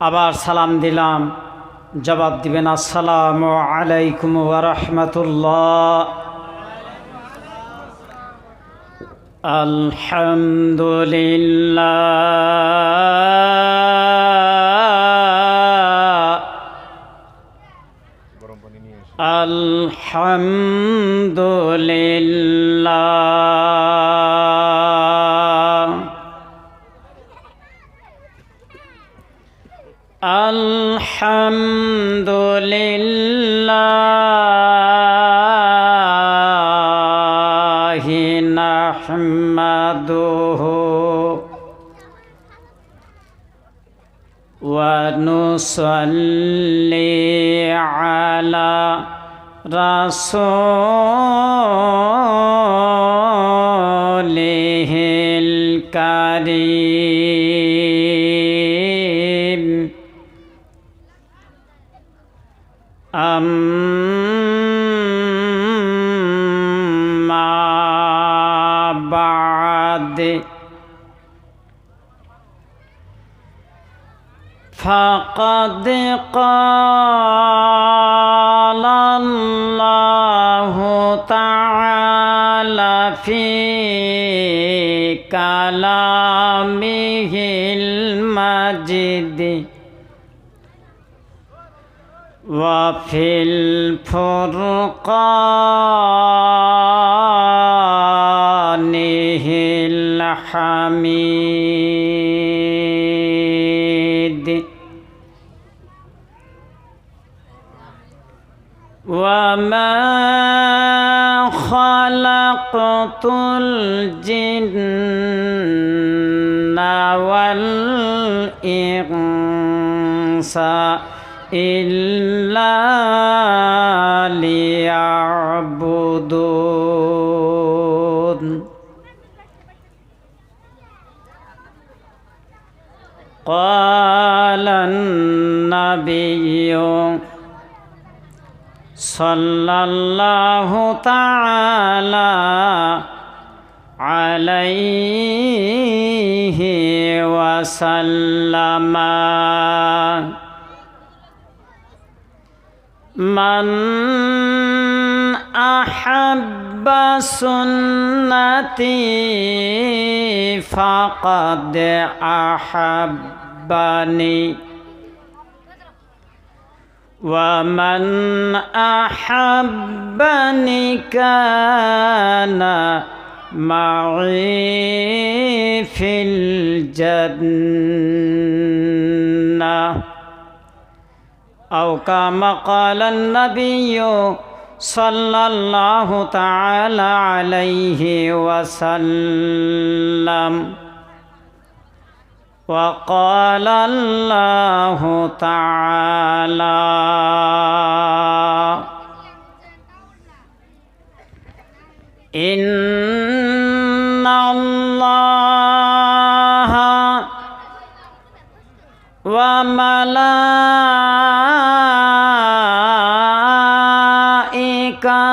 আবার সালাম দিলাম। জবাব দিবেন আসসালাম আলাইকুম ওরহমতুল্লাহ আলহামদুলিল্লাহ। আলহামদুলিল্লাহ। আলহামদুলিল্লাহ নাহমাদুহু ونصلي على رسوله الكريم أما بعد. فقد قال وفي الفرقان الحميد وما خلقت الجن والإنس إلا ليعبدون. قال النبي صلى الله تعالى عليه وسلم. من أحب سنتي فقد أحبني. ومن أحبني كان معي في الجنة. أو كما قال النبي صلى الله تعالى عليه وسلم. وقال الله تعالى إن الله وملائكته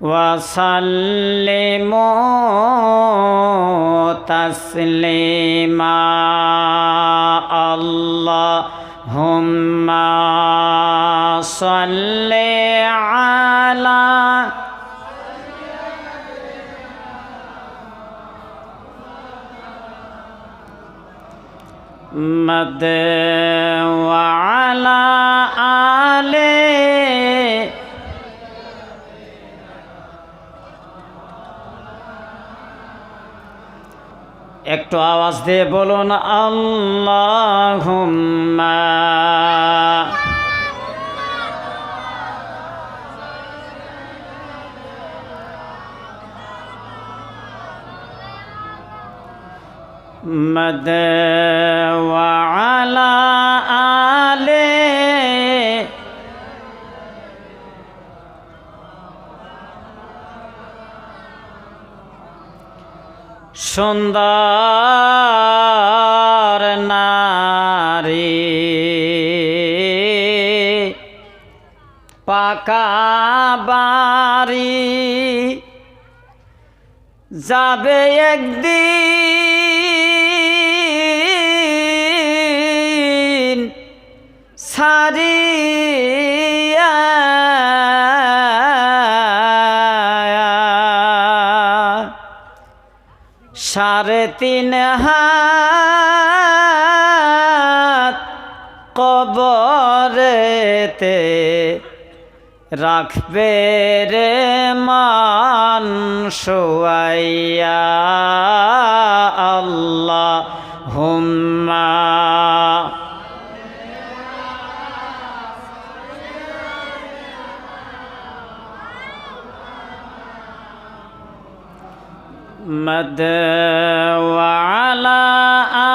وسلموا تسليما اللهم صل على مد وعلى آله একটু আওয়াজ দিয়ে বলুন আল্লাহ মদ ওয়ালা সুন্দর নারী। পাকা বাড়ি যাবে একদিন সারিয়া সাড়ে তিন হাত কবরেতে রাখবে রে মান শোয়াইয়া। مد وعلى آله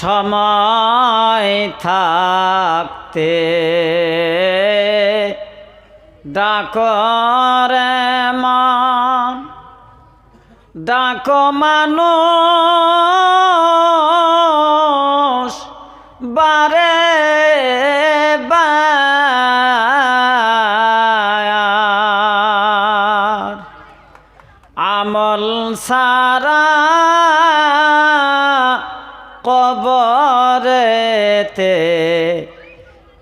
সময় থাকতে ডাকরে মান ডাক মানুষ বারে বার আমল সারা কবরেতে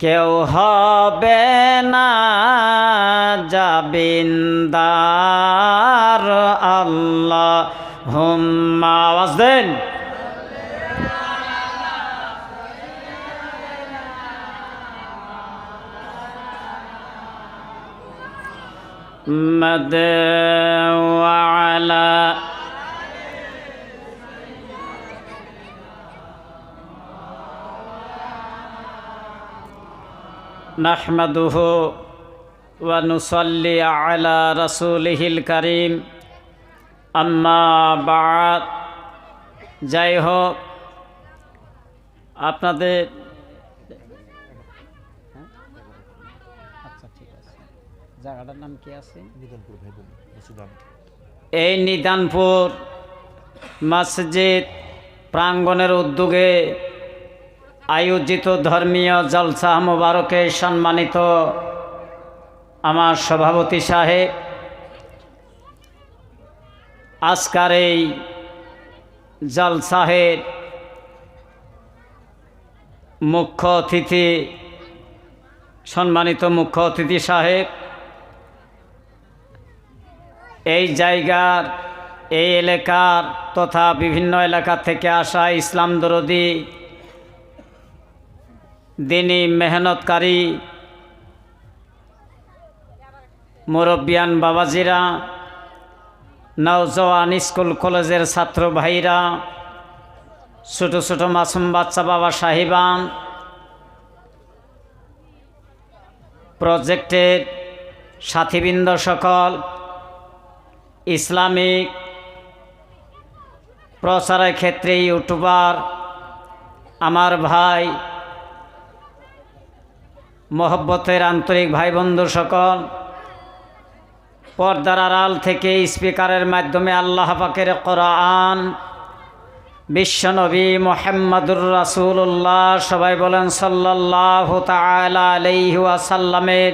কেউ হবে না যাবিন্দার আল্লাহ হুম্মা আওয়াজ দেন। مد وعلى نحمده ونصلي على رسوله الكريم أما بعد যাই হোক আপনাদের জায়গাটার নাম কি আছে? ভেবুন এই নিদানপুর মসজিদ প্রাঙ্গণের উদ্যোগে আয়োজিত ধর্মীয় জলসা মোবারকে সম্মানিত আমার সভাপতি সাহেব। আজকার এই জলসাহের মুখ্য অতিথি সম্মানিত মুখ্য অতিথি সাহেব। এই জায়গার, এই এলাকার তথা বিভিন্ন এলাকা থেকে আসা ইসলাম দরদি, দিনী মেহনতকারী মুরব্বিয়ান বাবাজিরা নওজওয়ান স্কুল কলেজের ছাত্র ভাইরা, ছোটো ছোটো মাসুম বাচ্চা বাবা সাহিবান, প্রজেক্টের সাথীবৃন্দ সকল ইসলামিক প্রচারের ক্ষেত্রে ইউটিউবার, আমার ভাই, মহব্বতের আন্তরিক ভাই বন্ধু সকল, পর্দার আড়াল থেকে স্পিকারের মাধ্যমে আল্লাহ পাকের কোরআন বিশ্বনবী মোহাম্মদুর রাসুল্লাহ সবাই বলেন সাল্লাহ তালা আলাইহি ওয়াসাল্লামের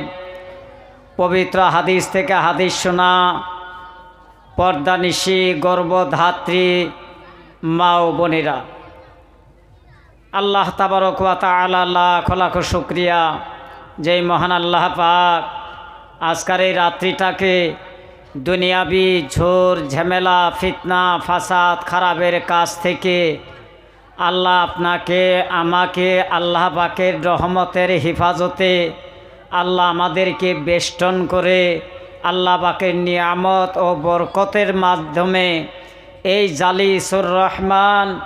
পবিত্র হাদিস থেকে হাদিস শোনা। পর্দানিশি, গর্ভধাত্রী মা ও বোনেরা। আল্লাহ তাবারক ওয়া তাআলা লাখ লাখ শুক্রিয়া। যেই মহান আল্লাহ পাক আজকার এই রাত্রিটাকে দুনিয়াবি ঝোর, ঝামেলা, ফিতনা, ফাসাদ, খারাপের কাছ থেকে আল্লাহ আপনাকে, আমাকে, আল্লাহ পাকের রহমতের হেফাজতে আল্লাহ আমাদেরকে বেষ্টন করে আল্লাহ পাকের নিয়ামত ও বরকতের মাধ্যমে এই জালি জালিসুর রহমান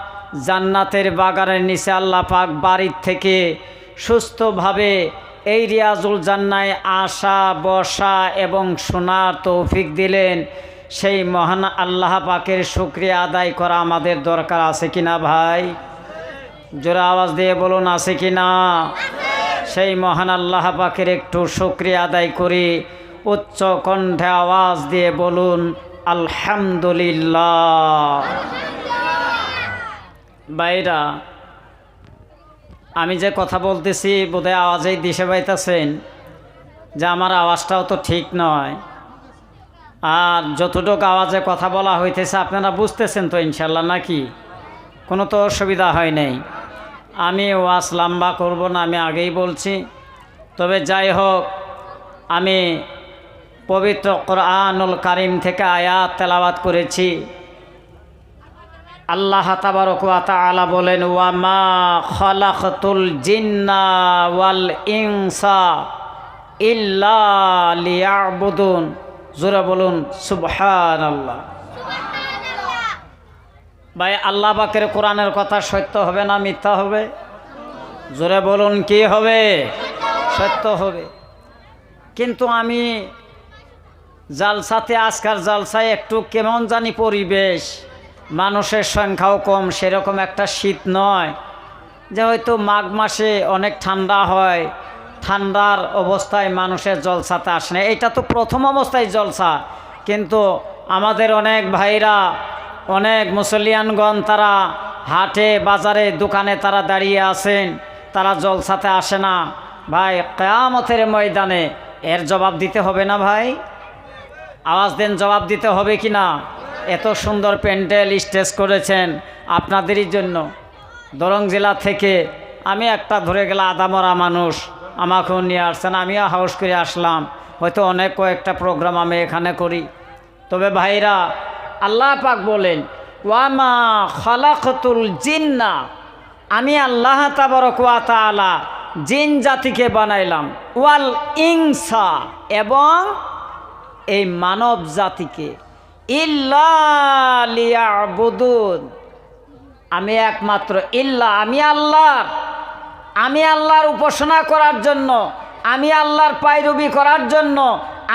জান্নাতের বাগানের নিচে আল্লাহ পাক বাড়ির থেকে সুস্থভাবে এই রিয়াজুল জান্নায় আসা বসা এবং শোনার তৌফিক দিলেন। সেই মহান আল্লাহ পাকের শুক্রিয়া আদায় করা আমাদের দরকার আছে কিনা ভাই? জোরে আওয়াজ দিয়ে বলুন, আছে কি না? সেই মহান আল্লাহ পাকের একটু শুক্রিয়া আদায় করি। উচ্চ কণ্ঠে আওয়াজ দিয়ে বলুন, আলহামদুলিল্লাহ। বাইরা আমি যে কথা বলতেছি, বোধহয় আওয়াজেই দিশে পাইতেছেন, যে আমার আওয়াজটাও তো ঠিক নয়। আর যতটুকু আওয়াজে কথা বলা হইতেছে, আপনারা বুঝতেছেন তো ইনশাল্লাহ নাকি? কোনো তো অসুবিধা হয় নাই। আমি ওয়াজ লম্বা করব না, আমি আগেই বলছি। তবে যাই হোক, আমি পবিত্র কোরআনুল কারিম থেকে আয়াত তেলাওয়াত করেছি। আল্লাহ তাবারক ওয়া তাআলা বলেন ওয়ামা খলাকতুল জিন্না ওয়াল ইনসা ইল্লা লিয়াবুদুন। জোরে বলুন সুবহান আল্লাহ ভাই আল্লাহ বাকের কোরআনের কথা সত্য হবে না মিথ্যা হবে? জোরে বলুন কি হবে। সত্য হবে। কিন্তু আমি জালসাতে আজকাল জালসায় একটু কেমন জানি পরিবেশ। মানুষের সংখ্যাও কম, সেরকম একটা শীত নয়। যে হয়তো মাঘ মাসে অনেক ঠান্ডা হয়, ঠান্ডার অবস্থায় মানুষের জলসাতে আসে না। এটা তো প্রথম অবস্থায় জলসা। কিন্তু আমাদের অনেক ভাইরা, অনেক মুসলিয়ানগণ তারা হাটে, বাজারে, দোকানে তারা দাঁড়িয়ে আছেন, তারা জলসাতে আসে না। ভাই, কেয়ামতের ময়দানে এর জবাব দিতে হবে না ভাই? আওয়াজ দেন, জবাব দিতে হবে কি না? এত সুন্দর প্যান্ডেল স্টেজ করেছেন আপনাদেরই জন্য। দরং জেলা থেকে আমি একটা ধরে গেলে আদামরা মানুষ, আমাকেও নিয়ে আসছেন, আমিও হাউস করে আসলাম। হয়তো অনেক কয়েকটা প্রোগ্রাম আমি এখানে করি। তবে ভাইরা, আল্লাহ পাক বলেন, ওয়ামা খালাকতুল জিন্না। আমি আল্লাহ তাবারক ওয়া জিন জাতিকে বানাইলাম। ওয়াল ইংসা এবং এই মানব জাতিকে। ইল্লাবুদুন আমি একমাত্র, ইল্লা, আমি আল্লাহর। আমি আল্লাহর উপাসনা করার জন্য, আমি আল্লাহর পায়রবি করার জন্য,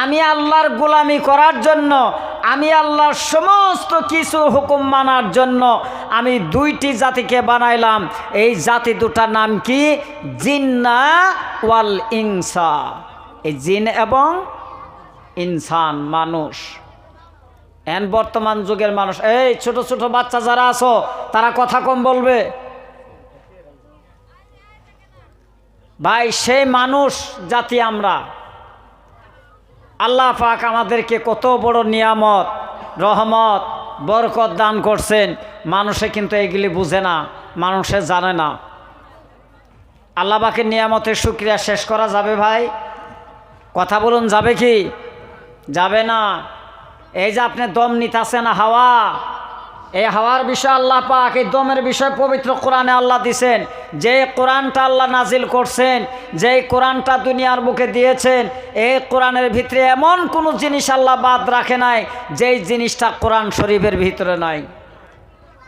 আমি আল্লাহর গোলামি করার জন্য, আমি আল্লাহর সমস্ত কিছু হুকুম মানার জন্য আমি দুইটি জাতিকে বানাইলাম। এই জাতি দুটার নাম কি? জিন্না ওয়াল ইনসা এই জিন এবং ইনসান, মানুষ। এন বর্তমান যুগের মানুষ। এই ছোট ছোট বাচ্চা যারা আছো, তারা কথা কম বলবে। ভাই, সেই মানুষ জাতি আমরা। আল্লাহ পাক আমাদেরকে কত বড় নিয়ামত, রহমত, বরকত দান করছেন। মানুষে কিন্তু এগুলি বুঝে না, মানুষে জানে না। আল্লাহ পাকের নিয়ামতের সুক্রিয়া শেষ করা যাবে ভাই? কথা বলুন যাবে কি? যাবে না। এই যে আপনি দম নিতেছেন হাওয়া, এই হাওয়ার বিষয় আল্লাহ পাক, এই দমের বিষয় পবিত্র কোরআনে আল্লাহ দিছেন যে কোরআনটা আল্লাহ নাজিল করছেন যে কোরআনটা দুনিয়ার বুকে দিয়েছেন, এই কোরআনের ভিতরে এমন কোনো জিনিস আল্লাহ বাদ রাখে নাই, যেই জিনিসটা কোরআন শরীফের ভিতরে নাই।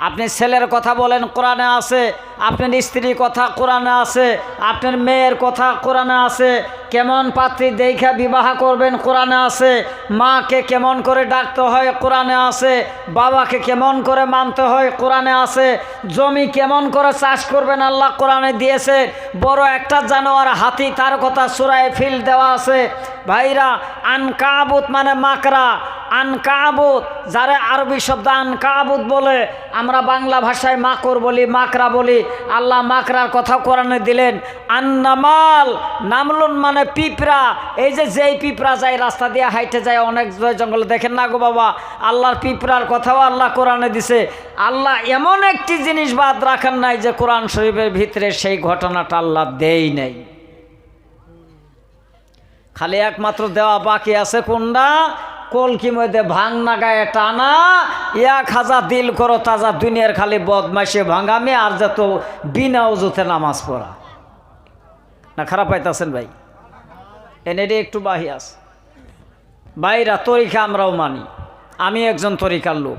আপনি ছেলের কথা বলেন, কোরআনে আছে। আপনার স্ত্রীর কথা কোরআনে আছে। আপনার মেয়ের কথা কোরআনে আছে। কেমন পাত্রী দেখা বিবাহ করবেন কোরআনে আছে। মাকে কেমন করে ডাকতে হয় কোরআনে আছে। বাবাকে কেমন করে মানতে হয় কোরআনে আছে। জমি কেমন করে চাষ করবেন আল্লাহ কোরআনে দিয়েছে। বড় একটা জানোয়ার হাতি, তার কথা সুরায় ফিল দেওয়া আছে। ভাইরা, আনকাবুত মানে মাকড়া। আনকাবুত, যারা আরবি শব্দ আনকাবুত বলে, আমরা বাংলা ভাষায় মাকর বলি মাকড়া বলি। আল্লাহ মাকড়ার কথা কোরআনে দিলেন, আন্নামাল, নামলুন মানে পিঁপড়া। এই যে যেই পিঁপড়া যায়, রাস্তা দিয়ে হাইটে যায়, অনেক জঙ্গলে, দেখেন না গো বাবা? আল্লাহর পিঁপড়ার কথাও আল্লাহ কোরআনে দিছে। আল্লাহ এমন একটি জিনিস বাদ রাখেন নাই যে কোরআন শরীফের ভিতরে সেই ঘটনাটা আল্লাহ দেই নাই। খালি একমাত্র দেওয়া বাকি আছে কোনটা? কলকি মধ্যে ভাং নাগায় টানা? এক হাজার দিল করো তাজা দুনিয়ার খালি বদমাইশে ভাঙামি, আর যত বিনা উজুতে নামাজ পড়া। না, খারাপ পাইতেছেন ভাই? এনে একটু বাহি আস। বাইরা তরিকা আমরাও মানি। আমি একজন তরিকার লোক।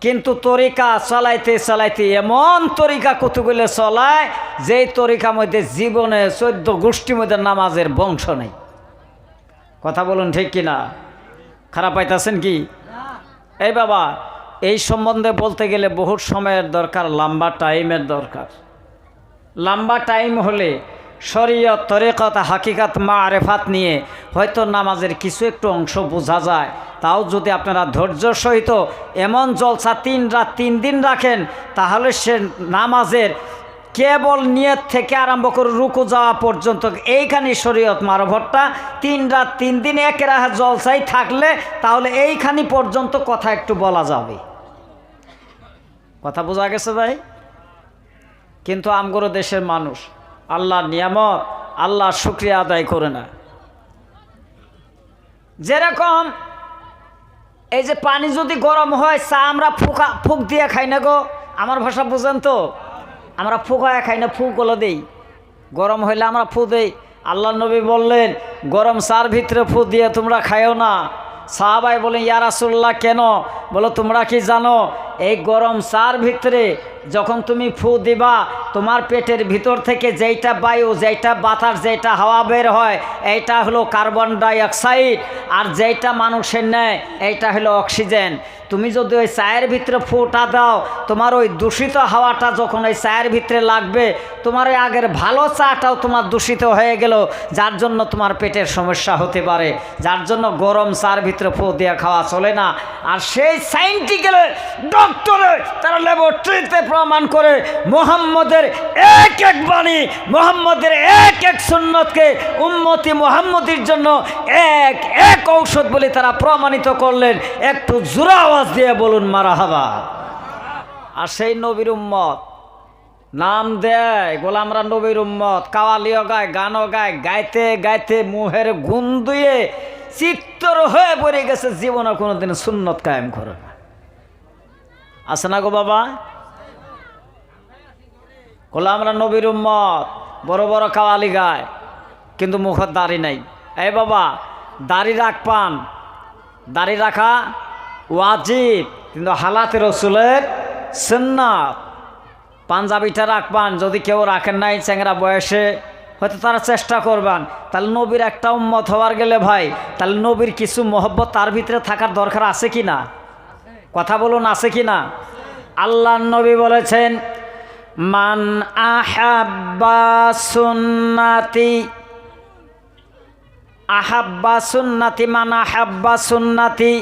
কিন্তু তরিকা চালাইতে চালাইতে এমন তরিকা কতগুলো চলায়, যেই তরিকা মধ্যে জীবনে চোদ্দ গোষ্ঠীর মধ্যে নামাজের বংশ নেই। কথা বলুন ঠিক কিনা? খারাপ পাইতেছেন কি? এই বাবা, এই সম্বন্ধে বলতে গেলে বহুত সময়ের দরকার, লম্বা টাইমের দরকার। লম্বা টাইম হলে শরীয়ত, তরিকত, হাকিকাত মা আরেফাত নিয়ে হয়তো নামাজের কিছু একটু অংশ বোঝা যায়। তাও যদি আপনারা ধৈর্য সহিত এমন জলসা তিন রাত, তিন দিন রাখেন, তাহলে সে নামাজের কেবল নিয়ত থেকে আরম্ভ করে রুকু যাওয়া পর্যন্ত এইখানে শরীয়ত মারভট্টা তিন রাত, তিন দিন এক রাহা জলসাই থাকলে তাহলে এইখানি পর্যন্ত কথা একটু বলা যাবে। কথা বোঝা গেছে ভাই? কিন্তু আমগরো দেশের মানুষ, আল্লাহ নিয়ামত, আল্লাহ শুক্রিয়া আদায় করে না। যেরকম এই যে পানি যদি গরম হয়, চা আমরা ফুকা ফুক দিয়ে খাই না গো। আমার ভাষা বুঝেন তো? আমরা ফুকায় খাই না ফুকগুলো দেই। গরম হইলে আমরা ফু দেই। আল্লাহ নবী বললেন, গরম সার ভিতরে ফু দিয়ে তোমরা খাইও না। সাহাবাই বলেন ইয়ারাসুল্লাহ কেন? বলো, তোমরা কি জানো? এই গরম চার ভিতরে যখন তুমি ফু দিবা, তোমার পেটের ভিতর থেকে যেইটা বায়ু, যেইটা বাতাস, যেইটা হাওয়া বের হয়, এইটা হলো কার্বন ডাই অক্সাইড আর যেইটা মানুষের নেয়, এইটা হলো অক্সিজেন। তুমি যদি ওই চায়ের ভিতরে ফুটা দাও, তোমার ওই দূষিত হাওয়াটা যখন ওই চায়ের ভিতরে লাগবে, তোমার ওই আগের ভালো চাটাও তোমার দূষিত হয়ে গেল, যার জন্য তোমার পেটের সমস্যা হতে পারে। যার জন্য গরম চার ভিতরে ফু দিয়ে খাওয়া চলে না। আর সেই সাইন্টিক্যালে ডক্টরে তারা ল্যাবরেটরিতে প্রমাণ করে মোহাম্মদের এক এক বাণী, মোহাম্মদের এক এক সুন্নতকে উম্মতি মোহাম্মদের জন্য এক এক ঔষধ বলে তারা প্রমাণিত করলেন। একটু জোরা আওয়াজ দিয়ে বলুন মারা হাবা আর সেই নবীর উম্মত নাম দেয় গোলামরা নবীর উম্মত, কাওয়ালিও গায়, গানও গায়, গাইতে গাইতে মুহের গুণ দিয়ে চিত্তর হয়ে পড়ে গেছে, জীবনে কোনোদিন সুন্নত কায়েম করে আছে না গো বাবা? গোলামরা নবীর উম্মত, বড় বড় কাওয়ালি গায়, কিন্তু মুখত দাড়ি নাই। এই বাবা, দাড়ি রাখ পান। দাড়ি রাখা ওয়াজিব, কিন্তু হালাতে রসুলের সুন্নাত। পাঞ্জাবিটা রাখবান যদি কেউ রাখেন নাই চ্যাংরা বয়সে, হয়তো তারা চেষ্টা করবেন। তাহলে নবীর একটা উম্মত হওয়ার গেলে ভাই, তাহলে নবীর কিছু মহব্বত তার ভিতরে থাকার দরকার আছে কি না? কথা বলুন আছে কি না? আল্লাহ নবী বলেছেন, মান আহাব্বা সুন্নাতি আহাব্বা সুন্নাতি মান আহাব্বা সুন্নাতি।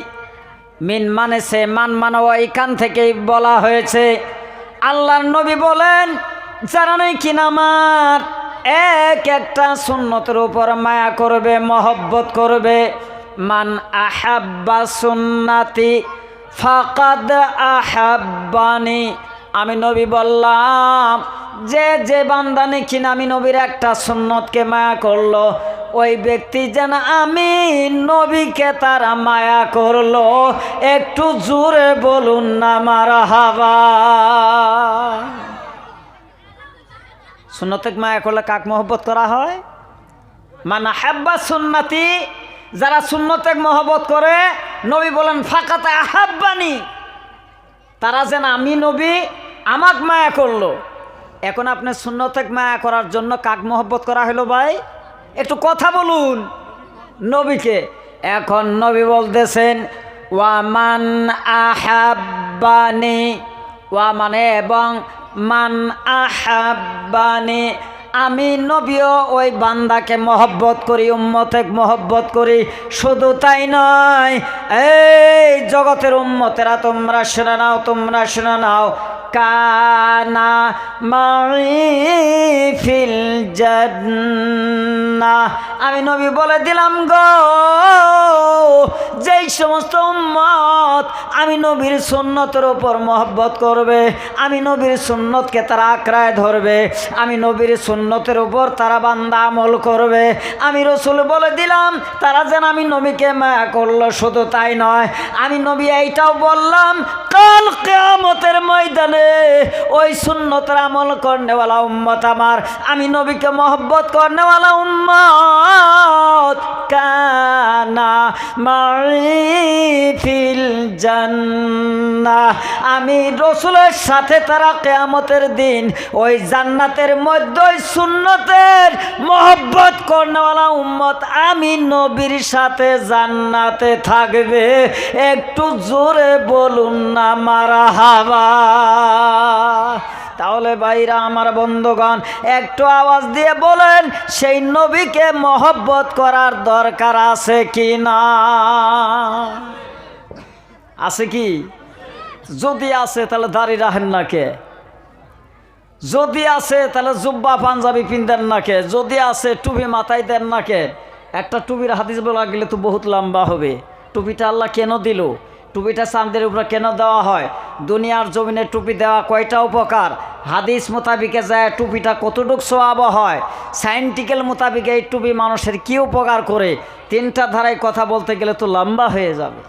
মিন মানে সে, মান মানে এখান থেকেই বলা হয়েছে। আল্লাহর নবী বলেন, যারা নেই কিনা আমার এক একটা সুন্নতের উপর মায়া করবে, মহব্বত করবে, মান আহাব্বা সুন্নাতি ফাকাদ আহাব্বানি। আমি নবী বললাম, যে যে বান্দানি কিনা আমি নবীর একটা সুন্নতকে মায়া করল, ওই ব্যক্তি যেন আমি নবীকে তারা মায়া করল। একটু জোরে বলুন না মারা হাবা সুন্নতে মায়া করলে কাক মহব্বত করা হয়? মানে হাব্বা সুন্নাতি যারা সুন্নতে মহব্বত করে, নবী বলেন, ফাঁকাতে আহাব্বানি। তারা যেন আমি নবী, আমাক মায়া করল। এখন আপনি শূন্যতে মায়া করার জন্য কাক মহব্বত করা হলো ভাই? একটু কথা বলুন নবীকে। এখন নবী বলতেছেন ওয়ামান আহাব্বানি। ওয়া মানে এবং, মান আহাব্বানি। আমি নবীও ওই বান্দাকে মহব্বত করি উম্মতে মহব্বত করি। শুধু তাই নয়, এই জগতের উম্মতেরা তোমরা শুনে নাও, তোমরা শুনে নাও। কানা ফিল জান্নাহ। আমি নবী বলে দিলাম গো, যেই সমস্ত উম্মত আমি নবীর সুন্নতের ওপর মহব্বত করবে, আমি নবীর সুন্নতকে তারা আঁকড়ায় ধরবে, আমি নবীর সুন্নতের উপর তারা বান্দা আমল করবে। আমি রসুল বলে দিলাম, তারা যেন আমি নবীকে মায়া করল, শুধু তাই নয়, আমি নবী এইটাও বললাম, কাল কেয়ামতের ময়দানে, ওই সুন্নতের আমল করনেওয়ালা উম্মত আমার। আমি নবীকে মহব্বত করনেওয়ালা উম্মত। কানা মারিফিল জান্নাহ। আমি রসুলের সাথে তারা কেয়ামতের দিন, ওই জান্নাতের মধ্যে, ওই সুন্নতের মহব্বত করনেওয়ালা উম্মত আমি নবীর সাথে জান্নাতে থাকবে। একটু জোরে বলুন না মারা হাবা তাহলে ভাইরা, আমার বন্ধুগণ, একটু আওয়াজ দিয়ে বলেন, সেই নবীকে মহব্বত করার দরকার আছে কি না? আছে কি? যদি আছে, তাহলে দাড়ি রাখেন না কে? যদি আছে, তাহলে জুব্বা পাঞ্জাবি পিনদেন না কে? যদি আছে, টুপি মাথায় দেন না কে? একটা টুপির হাদিস বলা গেলে তো বহুত লম্বা হবে। টুপিটা আল্লাহ কেন দিল? টুপিটা সামদের উপরে কেন দেওয়া হয়? দুনিয়ার জমিনে টুপি দেওয়া কয়টা উপকার? হাদিস মোতাবিকে যায় টুপিটা কতটুক সোয়াব হয়? সাইন্টিক্যাল মোতাবিক এই টুপি মানুষের কি উপকার করে? তিনটা ধারায় কথা বলতে গেলে তো লম্বা হয়ে যাবে।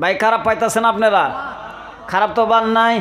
ভাই, খারাপ পাইতেছেন আপনারা? খারাপ তো বান নাই।